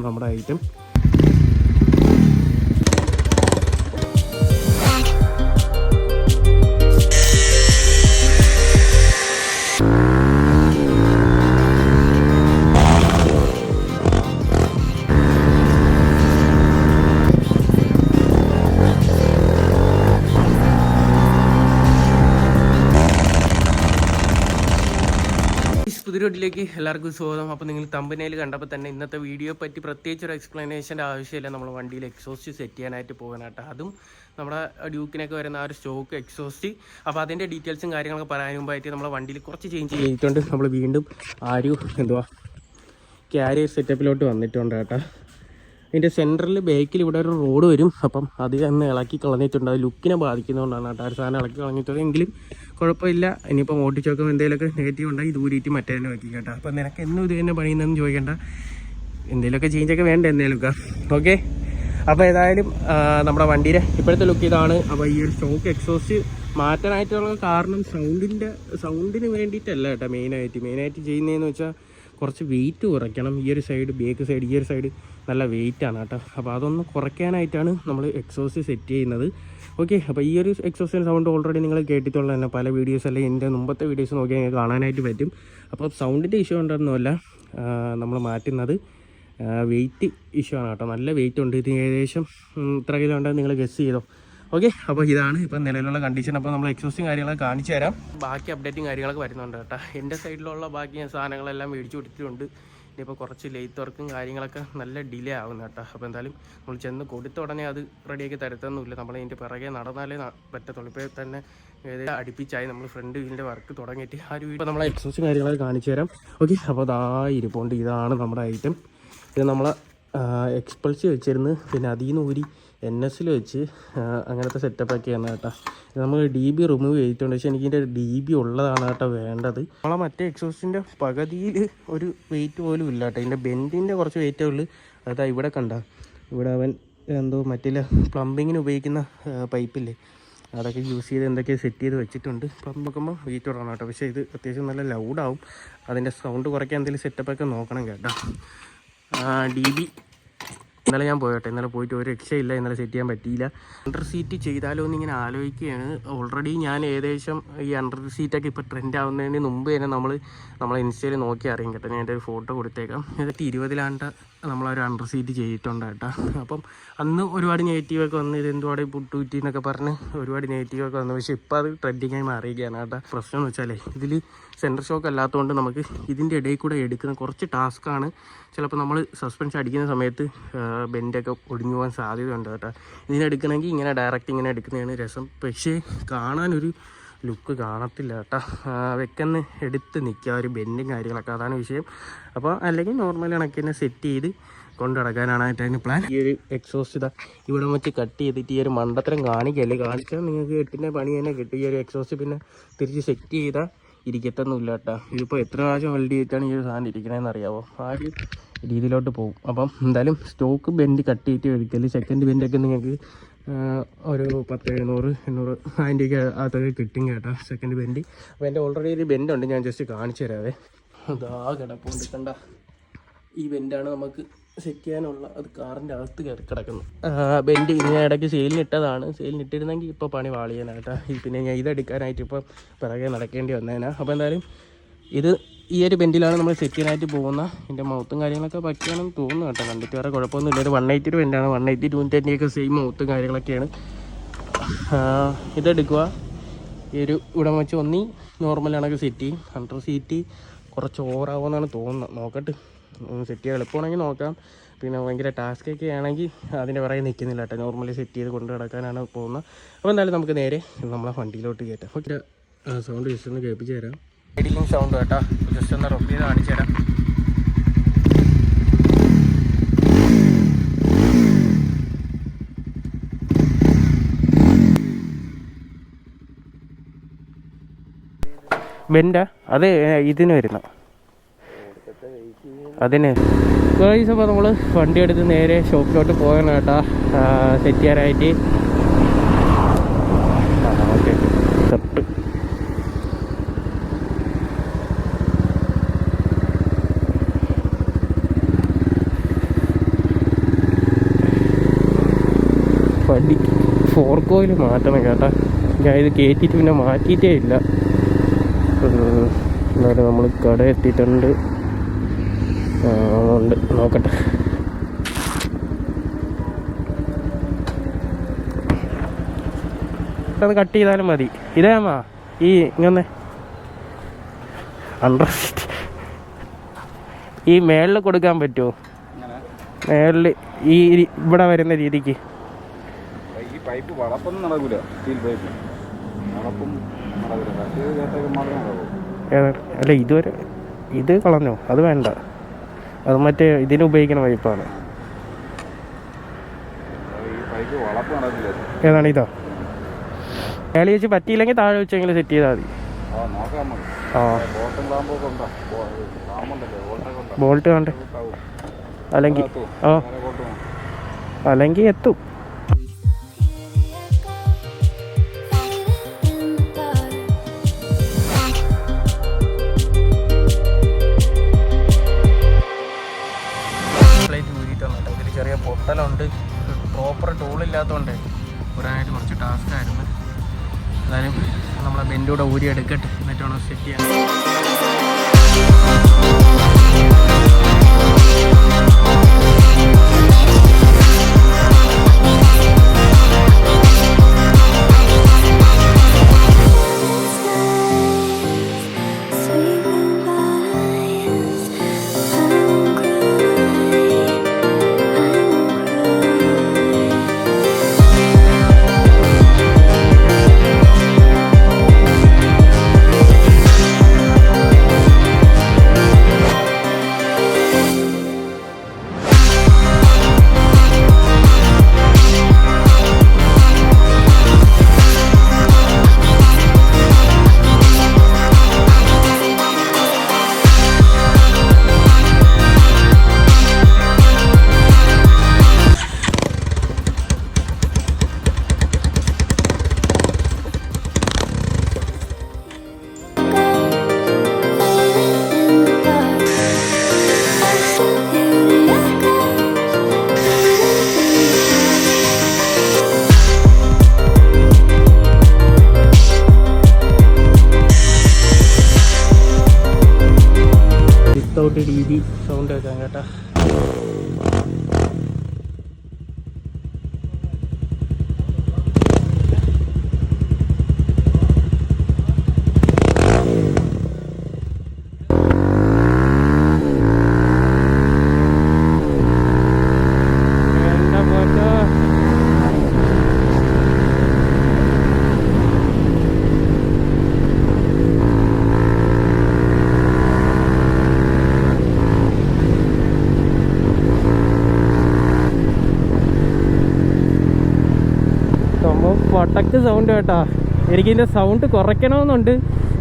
നമ്മുടെ ഐറ്റം. വീട്ടിലേക്ക് എല്ലാവർക്കും സ്വാഗതം. അപ്പോൾ നിങ്ങൾ തമ്പനയിൽ കണ്ടപ്പോൾ തന്നെ ഇന്നത്തെ വീഡിയോ പറ്റി പ്രത്യേകിച്ച് ഒരു എക്സ്പ്ലനേഷന്റെ ആവശ്യമില്ല. നമ്മൾ വണ്ടിയിൽ എക്സോസ്റ്റ് സെറ്റ് ചെയ്യാനായിട്ട് പോകാനായിട്ട്. അതും നമ്മുടെ ഡ്യൂക്കിനൊക്കെ വരുന്ന ആ ഒരു സ്റ്റോക്ക് എക്സോസ്റ്റ് അപ്പോൾ അതിന്റെ ഡീറ്റെയിൽസും കാര്യങ്ങളൊക്കെ പറയാൻ മുമ്പായിട്ട് നമ്മളെ വണ്ടിയിൽ കുറച്ച് ചേഞ്ച് ചെയ്തിട്ടുണ്ട്. നമ്മൾ വീണ്ടും ആ ഒരു എന്തുവാ ക്യാരിയർ സെറ്റപ്പിലോട്ട് വന്നിട്ടുണ്ട് കേട്ടോ. ഇതിന്റെ സെന്ററിൽ ബേക്കിൽ ഇവിടെ ഒരു റോഡ് വരും. അപ്പം അത് തന്നെ ഇളക്കി കളഞ്ഞിട്ടുണ്ട്. അത് ലുക്കിനെ ബാധിക്കുന്നതുകൊണ്ടാണ് കേട്ടോ. ഒരു സാധനം ഇളക്കി കളഞ്ഞിട്ടുള്ളത് എങ്കിലും കുഴപ്പമില്ല. ഇനിയിപ്പം ഓട്ടിച്ചോക്കം എന്തെങ്കിലുമൊക്കെ നെഗറ്റീവ് ഉണ്ടെങ്കിൽ ദൂരീറ്റി മറ്റേ തന്നെ വെക്കി കേട്ടോ. അപ്പം നിനക്ക് എന്നും ഇത് തന്നെ പണിയുന്നതെന്ന് ചോദിക്കേണ്ട. എന്തെങ്കിലുമൊക്കെ ചേഞ്ചൊക്കെ വേണ്ട എന്തെങ്കിലുമൊക്കെ ഓക്കെ അപ്പോൾ ഏതായാലും നമ്മുടെ വണ്ടിയുടെ ഇപ്പോഴത്തെ ലുക്ക് ഇതാണ്. അപ്പോൾ ഈ ഒരു സ്റ്റോക്ക് എക്സോസ്റ്റ് മാറ്റാനായിട്ടുള്ള കാരണം സൗണ്ടിന്റെ സൗണ്ടിന് വേണ്ടിയിട്ടല്ല കേട്ടോ മെയിനായിട്ട് മെയിനായിട്ട് ചെയ്യുന്നതെന്ന് വെച്ചാൽ കുറച്ച് വെയിറ്റ് കുറയ്ക്കണം. ഈ ഒരു സൈഡ് ബേക്ക് സൈഡ് ഈ ഒരു സൈഡ് നല്ല വെയിറ്റാണ് കേട്ടോ. അപ്പോൾ അതൊന്ന് കുറയ്ക്കാനായിട്ടാണ് നമ്മൾ എക്സോസ് സെറ്റ് ചെയ്യുന്നത്. ഓക്കെ അപ്പോൾ ഈ ഒരു എക്സോസിന്റെ സൗണ്ട് ഓൾറെഡി നിങ്ങൾ കേട്ടിട്ടുള്ള തന്നെ പല വീഡിയോസ് അല്ലെങ്കിൽ എന്റെ മുമ്പത്തെ വീഡിയോസ് നോക്കിയാൽ നിങ്ങൾക്ക് കാണാനായിട്ട് പറ്റും. അപ്പോൾ സൗണ്ടിന്റെ ഇഷ്യൂ ഉണ്ടെന്നല്ല നമ്മൾ മാറ്റുന്നത് വെയിറ്റ് ഇഷ്യൂ ആണ് കേട്ടോ. നല്ല വെയിറ്റ് ഉണ്ട്. ഇത് ഏകദേശം ഇത്ര കിലോ ഉണ്ടെന്ന് നിങ്ങൾ ഗസ് ചെയ്തോ? ഓക്കെ അപ്പോൾ ഇതാണ് ഇപ്പം നിലവിലുള്ള കണ്ടീഷൻ അപ്പോൾ നമ്മൾ എക്സോസ്റ്റും കാര്യങ്ങളൊക്കെ കാണിച്ചു തരാം. ബാക്കി അപ്ഡേറ്റും കാര്യങ്ങളൊക്കെ വരുന്നുണ്ട് കേട്ടോ. എന്റെ സൈഡിലുള്ള ബാക്കി ഞാൻ സാധനങ്ങളെല്ലാം മേടിച്ചു കൊടുത്തിട്ടുണ്ട്. ഇനിയിപ്പോൾ കുറച്ച് ലേറ്റ് വർക്കും കാര്യങ്ങളൊക്കെ നല്ല ഡിലേ ആവുന്നു കേട്ടോ. അപ്പോൾ എന്തായാലും നമ്മൾ ചെന്ന് കൊടുത്ത ഉടനെ അത് റെഡിയാക്കി തരത്തൊന്നുമില്ല. നമ്മൾ ഇതിന്റെ പിറകെ നടന്നാലേ പറ്റത്തുള്ളൂ. ഇപ്പോൾ തന്നെ ഏതെങ്കിലും അടുപ്പിച്ചായി നമ്മൾ ഫ്രണ്ട് വീലിന്റെ വർക്ക് തുടങ്ങിയിട്ട് ആ ഒരു ഇപ്പോൾ നമ്മളെ എക്സോസും കാര്യങ്ങളൊക്കെ കാണിച്ചു തരാം. ഓക്കെ അപ്പോൾ അതാ ഇതാണ് നമ്മുടെ ഐറ്റം ഇത് നമ്മളെ എക്സ്പൾസ് വെച്ചിരുന്ന്. പിന്നെ അതിൽ നിന്ന് ഊരി എൻ എസിൽ വെച്ച് അങ്ങനത്തെ സെറ്റപ്പൊക്കെയാണ് കേട്ടോ. നമ്മൾ ഡി ബി റിമൂവ് ചെയ്തിട്ടുണ്ട്. പക്ഷേ എനിക്കിന്റെ ഡി ബി ഉള്ളതാണ് കേട്ടോ വേണ്ടത്. നമ്മളെ മറ്റേ എക്സോസ്റ്റിന്റെ പകുതിയിൽ ഒരു വെയിറ്റ് പോലും ഇല്ല കേട്ടോ. ഇതിന്റെ ബെൻഡിന്റെ കുറച്ച് വെയിറ്റേ ഉള്ളൂ. അതാ ഇവിടെ കണ്ട. ഇവിടെ അവൻ എന്തോ മറ്റേ പ്ലംബിങ്ങിന് ഉപയോഗിക്കുന്ന പൈപ്പില്ലേ അതൊക്കെ യൂസ് ചെയ്ത് എന്തൊക്കെയോ സെറ്റ് ചെയ്ത് വെച്ചിട്ടുണ്ട്. ഇപ്പം നോക്കുമ്പോൾ വെയിറ്റ് തുടങ്ങണം കേട്ടോ. പക്ഷേ ഇത് അത്യാവശ്യം നല്ല ലൗഡാവും അതിന്റെ സൗണ്ട് കുറയ്ക്കാൻ എന്തെങ്കിലും സെറ്റപ്പൊക്കെ നോക്കണം കേട്ടോ. ഡി ബി ഇന്നലെ ഞാൻ പോയോട്ടെ. ഇന്നലെ പോയിട്ട് ഒരു രക്ഷയില്ല. ഇന്നലെ സെറ്റ് ചെയ്യാൻ പറ്റിയില്ല. അണ്ടർ സീറ്റ് ചെയ്താലോ എന്ന് ഇങ്ങനെ ആലോചിക്കുകയാണ്. ഓൾറെഡി ഞാൻ ഏകദേശം ഈ അണ്ടർ സീറ്റൊക്കെ ഇപ്പോൾ ട്രെൻഡ് ആവുന്നതിന് മുമ്പ് തന്നെ നമ്മൾ നമ്മളെ ഇൻസ്റ്റയിൽ നോക്കി അറിയാം കേട്ടോ. ഞാൻ എന്റെ ഒരു ഫോട്ടോ കൊടുത്തേക്കാം. എന്നിട്ട് ഇരുപതിലാണ്ട് നമ്മളൊരു അണ്ടർ സീറ്റ് ചെയ്തിട്ടുണ്ട് കേട്ടോ. അപ്പം അന്ന് ഒരുപാട് നെഗറ്റീവൊക്കെ വന്ന് ഇത് എന്തുപാട് പുട്ടൂറ്റി എന്നൊക്കെ പറഞ്ഞ് ഒരുപാട് നെഗറ്റീവൊക്കെ വന്നു. പക്ഷേ ഇപ്പോൾ അത് ട്രെൻഡിങ്ങായി മാറിയിരിക്കുകയാണ് കേട്ടോ. പ്രശ്നം എന്ന് വെച്ചാൽ ഇതിൽ സെന്റർ ഷോക്ക് അല്ലാത്തതുകൊണ്ട് നമുക്ക് ഇതിന്റെ ഇടയിൽ കൂടെ എടുക്കുന്ന കുറച്ച് ടാസ്ക്കാണ് ചിലപ്പോൾ നമ്മൾ സസ്പെൻസ് അടിക്കുന്ന സമയത്ത് ബെൻഡൊക്കെ ഒടിഞ്ഞു പോകാൻ സാധ്യതയുണ്ട് കേട്ടോ. ഇതിനെടുക്കണമെങ്കിൽ ഇങ്ങനെ ഡയറക്റ്റ് ഇങ്ങനെ എടുക്കുന്നതാണ് രസം. പക്ഷേ കാണാനൊരു ലുക്ക് കാണത്തില്ല കേട്ടോ. വെക്കന്ന് എടുത്ത് നിൽക്കുക ഒരു ബെൻഡും കാര്യങ്ങളൊക്കെ. അതാണ് വിഷയം. അപ്പോൾ അല്ലെങ്കിൽ നോർമൽ കണക്ക് തന്നെ സെറ്റ് ചെയ്ത് കൊണ്ടു നടക്കാനാണ് അതിന്റെ പ്ലാൻ ഈ ഒരു എക്സോസ്റ്റ് ഇതാ ഇവിടെ വെച്ച് കട്ട് ചെയ്തിട്ട് ഈ ഒരു മണ്ടത്തരം കാണിക്കല്ലേ കാണിച്ചാൽ നിങ്ങൾക്ക് എട്ടിന്റെ പണി തന്നെ കിട്ടും. ഈ ഒരു എക്സോസ്റ്റ് പിന്നെ തിരിച്ച് സെറ്റ് ചെയ്താൽ ഇരിക്കത്തൊന്നുമില്ല കേട്ടോ. ഇതിപ്പോൾ എത്ര പ്രാവശ്യം വെൽഡ് ചെയ്തിട്ടാണ് ഈ ഒരു സാധനം ഇരിക്കണതെന്ന് അറിയാമോ ആ ഒരു രീതിയിലോട്ട് പോകും. അപ്പം എന്തായാലും സ്റ്റോക്ക് ബെൻഡ് കട്ട് ചെയ്തിട്ട് ഒരിക്കലും സെക്കൻഡ് ബെൻഡൊക്കെ നിങ്ങൾക്ക് ഒരു പത്ത് എഴുന്നൂറ് എണ്ണൂറ് അതിന്റെയൊക്കെ അതൊക്കെ കിട്ടും കേട്ടോ സെക്കൻഡ് ബെൻഡ് അപ്പോൾ എന്റെ ഓൾറെഡി ഒരു ബെൻഡുണ്ട് ഞാൻ ജസ്റ്റ് കാണിച്ചു തരാവേ. അതാ കിടപ്പുണ്ട് ഈ ബെൻഡാണ് നമുക്ക് സെറ്റ് ചെയ്യാനുള്ള അത് കാറിന്റെ അകത്ത് കയറി കിടക്കുന്നു. ബെൻഡ് ഞാൻ ഇടയ്ക്ക് സെയിലിനിട്ടതാണ് സെയിലിനിട്ടിരുന്നെങ്കിൽ ഇപ്പോൾ പണി വാളിയാനായിട്ടാണ് ഈ പിന്നെ ഞാൻ ഇതെടുക്കാനായിട്ട് ഇപ്പോൾ പിറകെ നടക്കേണ്ടി വന്നേനാ. അപ്പോൾ എന്തായാലും ഇത് ഈ ഒരു ബെൻഡിലാണ് നമ്മൾ സെറ്റ് ചെയ്യാനായിട്ട് പോകുന്ന. എന്റെ മൗത്തും കാര്യങ്ങളൊക്കെ പറ്റിയാണെന്ന് തോന്നുന്നു കേട്ടോ. കണ്ടിട്ട് വേറെ കുഴപ്പമൊന്നുമില്ല. ഒരു വൺ എയ്റ്റി ടു ബെൻഡാണ്. വൺ എയ്റ്റി ടു ഒക്കെ സെയിം മൗത്തും കാര്യങ്ങളൊക്കെയാണ്. ഇതെടുക്കുക. ഈ ഒരു ഇവിടെ വെച്ച് ഒന്നി നോർമലാണെങ്കിൽ സെറ്റ് ചെയ്യും. ഹൺഡ്രഡ് സീറ്റ് കുറച്ച് ഓവറാവുമെന്നാണ് തോന്നുന്നത്. നോക്കട്ടെ. സെറ്റ് ചെയ്യാൻ എളുപ്പമാണെങ്കിൽ നോക്കാം. പിന്നെ ഭയങ്കര ടാസ്ക് ഒക്കെ ആണെങ്കിൽ അതിന്റെ പുറകെ നിൽക്കുന്നില്ല കേട്ടോ. നോർമലി സെറ്റ് ചെയ്ത് കൊണ്ട് നടക്കാനാണ് പോകുന്നത്. അപ്പോൾ എന്തായാലും നമുക്ക് നേരെ നമ്മളെ വണ്ടിയിലോട്ട് കയറ്റാം. ഓക്കെ. സൗണ്ട് ജസ്റ്റ് ഒന്ന് കേൾപ്പിച്ച് തരാം. റൈഡിങ് സൗണ്ട് കേട്ടോ. ജസ്റ്റ് ഒന്ന് റൊപ്പ് ചെയ്ത് കാണിച്ചു തരാം. ബെൻഡാ അത് ഇതിന് വരുന്ന. അതിന്. ഗൈസ് അപ്പോൾ നമ്മൾ വണ്ടി എടുത്ത് നേരെ ഷോപ്പിലോട്ട് പോകണം കേട്ടോ. സെറ്റ് ചെയ്യാനായിട്ട് ഓക്കെ ഷർട്ട് വണ്ടി ഓയിൽ മാറ്റണം കേട്ടാ. ഞാൻ ഇത് കയറ്റിയിട്ട് പിന്നെ മാറ്റിയിട്ടേ ഇല്ല. എന്നാലും നമ്മൾ കട എത്തിയിട്ടുണ്ട്. അതുകൊണ്ട് ഉണ്ട് നോക്കട്ടെ. അത് കട്ട് ചെയ്താലും മതി. ഇതേമാ ഈ ഇങ്ങനെ അണ്ടർ ഈ മേളിൽ കൊടുക്കാൻ പറ്റുമോ മേളിൽ ഈ ഇവിടെ വരുന്ന രീതിക്ക്. പൈപ്പ് വളപ്പൊന്നും നടക്കൂല. സ്റ്റീൽ പൈപ്പ് വളപ്പും നടക്കൂല. മറ്റേ കേട്ടൊക്കെ മാത്രമേ നടക്കൂ. അല്ല ഇതുവരെ ഇത് കളഞ്ഞോ? അത് വേണ്ട. അത് മറ്റേ ഇതിന് ഉപയോഗിക്കുന്ന പൈപ്പാണ് നടക്കില്ല. ഏതാണ് ഇതാ? മേളി വെച്ച് പറ്റിയില്ലെങ്കിൽ താഴെ വെച്ചെങ്കിലും സെറ്റ് ചെയ്താൽ മതി. ബോൾട്ട് കണ്ട്. അല്ലെങ്കിൽ ഓ ആ. അല്ലെങ്കിൽ എത്തും. ഇല്ലാത്തതുകൊണ്ട് ഒരാനായിട്ട് കുറച്ച് ടാസ്ക് ആയിരുന്നു. എന്തായാലും നമ്മളെ ബെൻഡൂടെ ഊരി എടുക്കട്ടെ എന്നിട്ട് വേണം സെറ്റ് ചെയ്യാൻ. കേട്ടാ എന്താ പോറ്റോ പടക്ക് സൗണ്ട് കേട്ടോ. എനിക്കിതിന്റെ സൗണ്ട് കുറയ്ക്കണമെന്നുണ്ട്.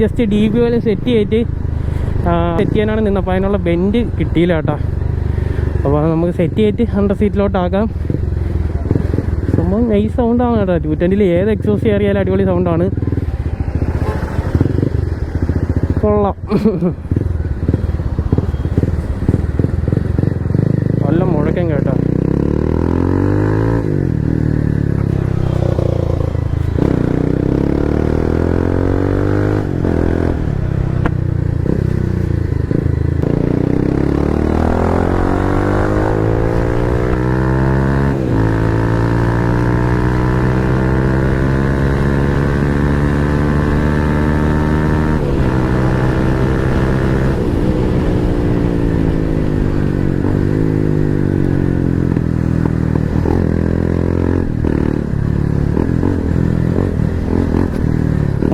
ജസ്റ്റ് ഡി ബി പോലെ സെറ്റ് ചെയ്തിട്ട് സെറ്റ് ചെയ്യാനാണ് നിന്നപ്പോൾ അതിനുള്ള ബെൻഡ് കിട്ടിയില്ല കേട്ടോ. അപ്പോൾ നമുക്ക് സെറ്റ് ചെയ്തിട്ട് ഹൺഡ്രഡ് സീറ്റിലോട്ടാക്കാം സംഭവം നൈസ് സൗണ്ടാണ് കേട്ടോ. ടു ട്വന്റിയിൽ ഏത് എക്സോസ് കയറിയാലും അടിപൊളി സൗണ്ടാണ് കൊള്ളാം നല്ല മുഴക്കം കേട്ടോ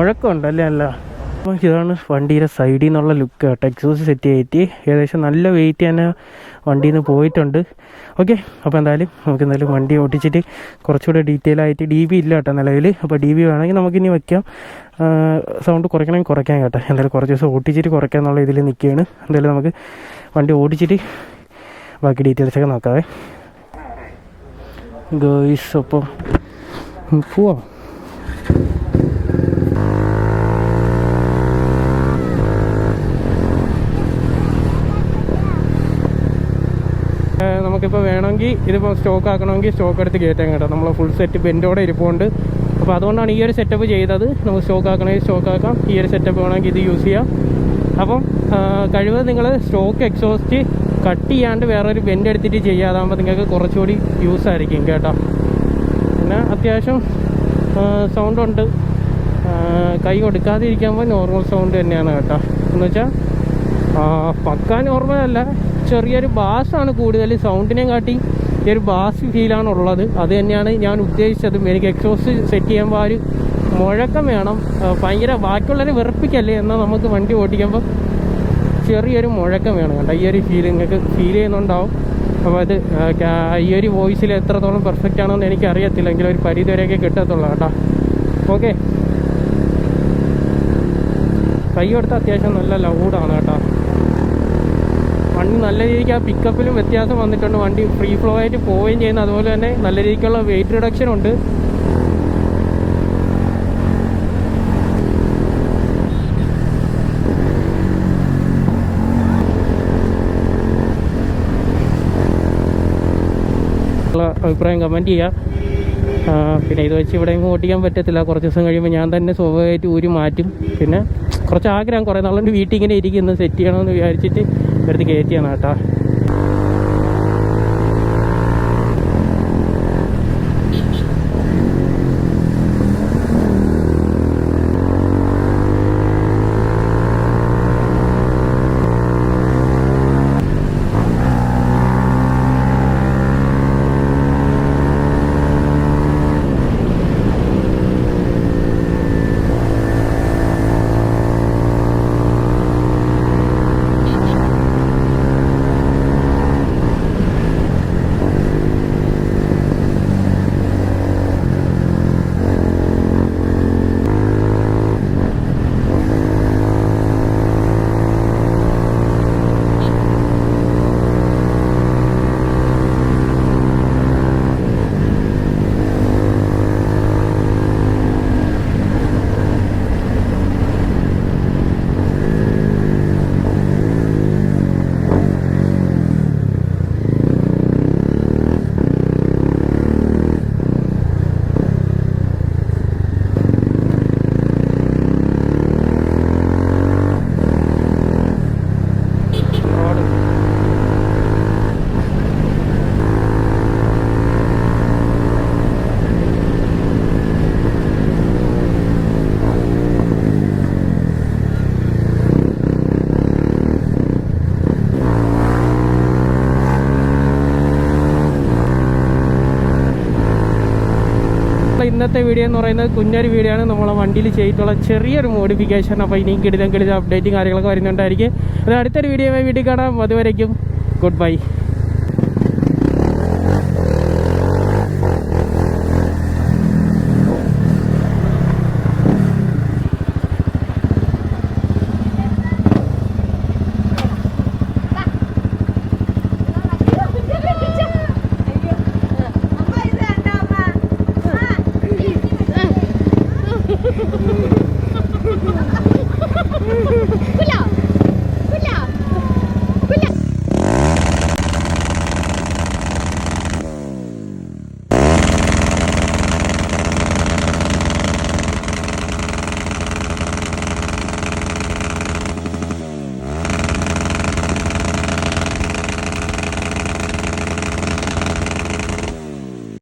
മുഴക്കമുണ്ടല്ലേ അല്ല? അപ്പം ഇതാണ് വണ്ടിയുടെ സൈഡിൽ നിന്നുള്ള ലുക്ക് കേട്ടോ. എക്സോസ് സെറ്റ് ചെയ്തിട്ട് ഏകദേശം നല്ല വെയിറ്റ് തന്നെ വണ്ടിയിൽ നിന്ന് പോയിട്ടുണ്ട്. ഓക്കെ അപ്പോൾ എന്തായാലും നമുക്ക് എന്തായാലും വണ്ടി ഓടിച്ചിട്ട് കുറച്ചുകൂടെ ഡീറ്റെയിൽ ആയിട്ട് ഡി ബി ഇല്ല കേട്ടോ നിലവിൽ. അപ്പോൾ ഡി ബി വേണമെങ്കിൽ നമുക്കിനി വയ്ക്കാം സൗണ്ട് കുറയ്ക്കണമെങ്കിൽ കുറയ്ക്കാൻ കേട്ടോ. എന്തായാലും കുറച്ച് ദിവസം ഓടിച്ചിട്ട് കുറയ്ക്കാം എന്നുള്ള ഇതിൽ നിൽക്കുകയാണ്. എന്തായാലും നമുക്ക് വണ്ടി ഓടിച്ചിട്ട് ബാക്കി ഡീറ്റെയിൽസൊക്കെ നോക്കാവേ. ഗേൾസ് അപ്പോൾ പോവാം. വേണമെങ്കിൽ ഇതിപ്പോൾ സ്റ്റോക്ക് ആക്കണമെങ്കിൽ സ്റ്റോക്ക് എടുത്ത് കയറ്റാൻ കേട്ടോ. നമ്മൾ ഫുൾ സെറ്റ് ബെൻഡോടെ ഇരിപ്പുണ്ട്. അപ്പോൾ അതുകൊണ്ടാണ് ഈ ഒരു സെറ്റപ്പ് ചെയ്തത്. നമുക്ക് സ്റ്റോക്ക് ആക്കണമെങ്കിൽ സ്റ്റോക്ക് ആക്കാം. ഈ ഒരു സെറ്റപ്പ് വേണമെങ്കിൽ ഇത് യൂസ് ചെയ്യാം. അപ്പം കഴിവ് നിങ്ങൾ സ്റ്റോക്ക് എക്സോസ്റ്റ് കട്ട് ചെയ്യാണ്ട് വേറൊരു ബെൻഡ് എടുത്തിട്ട് ചെയ്യാതാകുമ്പോൾ നിങ്ങൾക്ക് കുറച്ചുകൂടി യൂസ് ആയിരിക്കും കേട്ടോ. പിന്നെ അത്യാവശ്യം സൗണ്ടുണ്ട് കൈ കൊടുക്കാതിരിക്കുമ്പോൾ നോർമൽ സൗണ്ട് തന്നെയാണ് കേട്ടോ. എന്ന് വെച്ചാൽ പക്ക നോർമൽ അല്ല. ചെറിയൊരു ബാസാണ് കൂടുതൽ സൗണ്ടിനെ കാട്ടി. ഒരു ബാസ് ഫീലാണ് ഉള്ളത്. അത് തന്നെയാണ് ഞാൻ ഉദ്ദേശിച്ചതും. എനിക്ക് എക്സോസ് സെറ്റ് ആ ഒരു മുഴക്കം വേണം. ഭയങ്കര ബാക്കിയുള്ളവരെ വെറുപ്പിക്കല്ലേ എന്നാൽ നമുക്ക് വണ്ടി ഓടിക്കുമ്പോൾ ചെറിയൊരു മുഴക്കം വേണം കേട്ടോ. ഈ ഒരു ഫീൽ നിങ്ങൾക്ക് ഫീൽ ചെയ്യുന്നുണ്ടാവും. അപ്പോൾ അത് ഈ ഒരു വോയിസിൽ എത്രത്തോളം പെർഫെക്റ്റ് ആണെന്ന് എനിക്ക് അറിയത്തില്ല ഒരു പരിധി വരെയൊക്കെ കിട്ടത്തുള്ളൂ കേട്ടോ. ഓക്കെ കൈ കൊടുത്ത അത്യാവശ്യം നല്ല ലൗഡാണ് കേട്ടോ. വണ്ടി നല്ല രീതിക്ക് ആ പിക്കപ്പിലും വ്യത്യാസം വന്നിട്ടുണ്ട്. വണ്ടി ഫ്രീ ഫ്ലോ ആയിട്ട് പോവുകയും ചെയ്യുന്നു. അതുപോലെ തന്നെ നല്ല രീതിക്കുള്ള വെയിറ്റ് റിഡക്ഷൻ ഉണ്ട്. അഭിപ്രായം കമന്റ് ചെയ്യുക. പിന്നെ ഇത് വെച്ച് ഇവിടെയും ഓട്ടിക്കാൻ പറ്റത്തില്ല. കുറച്ച് ദിവസം കഴിയുമ്പോൾ ഞാൻ തന്നെ സ്വാഭാവികമായിട്ട് ഊരി മാറ്റും. പിന്നെ കുറച്ച് ആഗ്രഹം. കുറേ നാളുകൊണ്ട് വീട്ടിൽ ഇങ്ങനെ ഇരിക്കുന്നത് സെറ്റ് ചെയ്യണമെന്ന് വിചാരിച്ചിട്ട് എടുത്ത് കയറ്റിയാണ് കേട്ടോ റോഡ് അപ്പോൾ ഇന്നത്തെ വീഡിയോ എന്ന് പറയുന്നത് കുഞ്ഞൊരു വീഡിയോ ആണ്. നമ്മളെ വണ്ടിയിൽ ചെയ്തിട്ടുള്ള ചെറിയൊരു മോഡിഫിക്കേഷൻ അപ്പോൾ ഇനിയും കിടിലം കിടിലം അപ്ഡേറ്റും കാര്യങ്ങളൊക്കെ വരുന്നുണ്ടായിരിക്കും. അത് അടുത്തൊരു വീഡിയോ വീട്ടിൽ കാണാം. അതുവരേക്കും goodbye Ha ha ha ha!